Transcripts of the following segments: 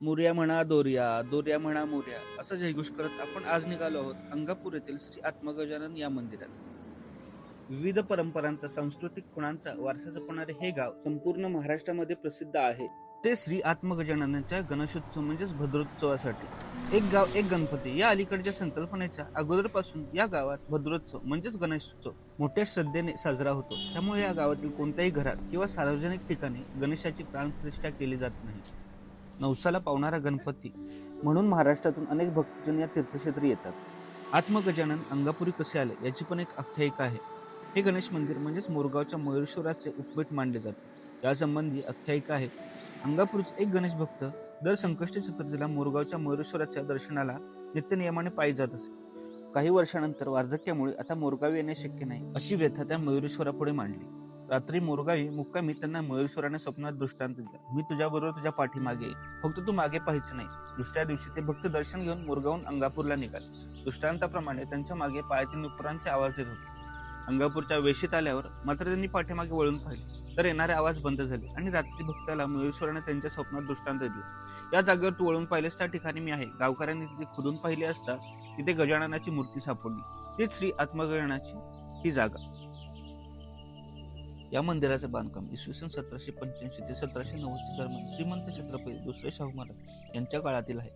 मुर्या म्हणा दोर्या दोर्या म्हणा मुर्या असं जयघोष करत आपण आज निघालो आहोत अंगापूर येथील श्री आत्मगजानन या मंदिरात. विविध परंपरांचा सांस्कृतिक खुणांचा वारसा जपणारे हे गाव संपूर्ण महाराष्ट्रामध्ये प्रसिद्ध आहे. ते श्री आत्मगजाननाच्या गणेशोत्सव म्हणजेच भद्रोत्सवासाठी. एक गाव एक गणपती या अलीकडच्या संकल्पनेच्या अगोदरपासून या गावात भद्रोत्सव म्हणजेच गणेशोत्सव मोठ्या श्रद्धेने साजरा होतो. त्यामुळे या गावातील कोणत्याही घरात किंवा सार्वजनिक ठिकाणी गणेशाची प्राणप्रतिष्ठा केली जात नाही. नवसाला पावणारा गणपती म्हणून महाराष्ट्रातून अनेक भक्तजन या तीर्थक्षेत्री येतात. आत्मगजानन अंगापुरी कसे आले याची पण एक आख्यायिका आहे. हे गणेश मंदिर म्हणजेच मोरगावच्या मयुरेश्वराचे उपपीठ मानले जाते. यासंबंधी आख्यायिका आहे. अंगापूरचे एक गणेश भक्त दर संकष्ट चतुर्थीला मोरगावच्या मयुरेश्वराच्या दर्शनाला नित्यनियमाने पायी जात असे. काही वर्षानंतर वार्धक्यामुळे आता मोरगाव येणे शक्य नाही अशी व्यथा त्या मयुरेश्वरापुढे मांडली. रात्री मोरगावी मुक्कामी त्यांना महेश्वराने स्वप्नात दृष्टांत दिला. मी तुझ्याबरोबर तुझ्या पाठीमागे फक्त तू मागे पाहिजे नाही. दुसऱ्या दिवशी ते भक्त दर्शन घेऊन मोरगावून अंगापूरला निघाले. दृष्टांताप्रमाणे त्यांच्या मागे पायातील नुपुरांचे आवाज येत होते. अंगापूरच्या वेशीत आल्यावर मात्र त्यांनी पाठीमागे वळून पाहिले. तर येणारे आवाज बंद झाले आणि रात्री भक्ताला महेश्वराने त्यांच्या स्वप्नात दृष्टांत दिले. या जागेवर तू वळून पाहिलेस त्या ठिकाणी मी आहे. गावकऱ्यांनी तिथे खुदून पाहिले असता तिथे गजाननाची मूर्ती सापडली. तीच श्री आत्मगणाची ही जागा. या मंदिराचे बांधकाम इसवी सन सतराशे पंच्याऐंशी ते सतराशे नव्वदच्या दरम्यान श्रीमंत छत्रपती दुसरे शाहू महाराज यांच्या काळातील आहे.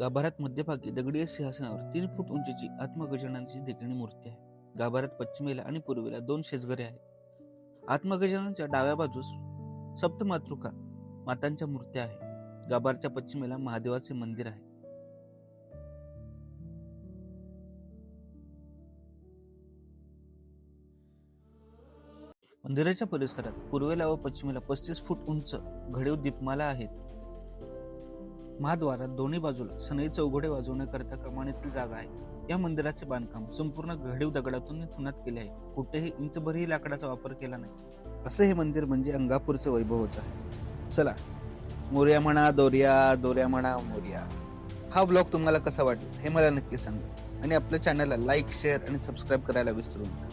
गाभाऱ्यात मध्यभागी दगडीय सिंहासनावर तीन फूट उंचीची आत्मगजाननाची देखणी मूर्ती आहे. गाभाऱ्यात पश्चिमेला आणि पूर्वेला दोन शेजघरे आहेत. आत्मगजाननाच्या डाव्या बाजूस सप्तमातृका मातांच्या मूर्त्या आहेत. गाभारच्या पश्चिमेला महादेवाचे मंदिर आहे. मंदिराच्या परिसरात पूर्वेला व पश्चिमेला पस्तीस फूट उंच घडीव दीपमाला आहेत. महाद्वारात दोन्ही बाजूला सनई चौघडे वाजवण्याकरता कमानीतील जागा आहे. या मंदिराचे बांधकाम संपूर्ण घडीव दगडातून चुनात केले आहे. कुठेही इंचभरही लाकडाचा वापर केला नाही. असं हे मंदिर म्हणजे अंगापूरचं होत आहे. चला मोर्या म्हणा दोर्या दोर्या म्हणा मोर्या. हा ब्लॉग तुम्हाला कसा वाटला हे मला नक्की सांगा. आणि आपल्या चॅनलला लाईक शेअर आणि सबस्क्राईब करायला विसरू नका.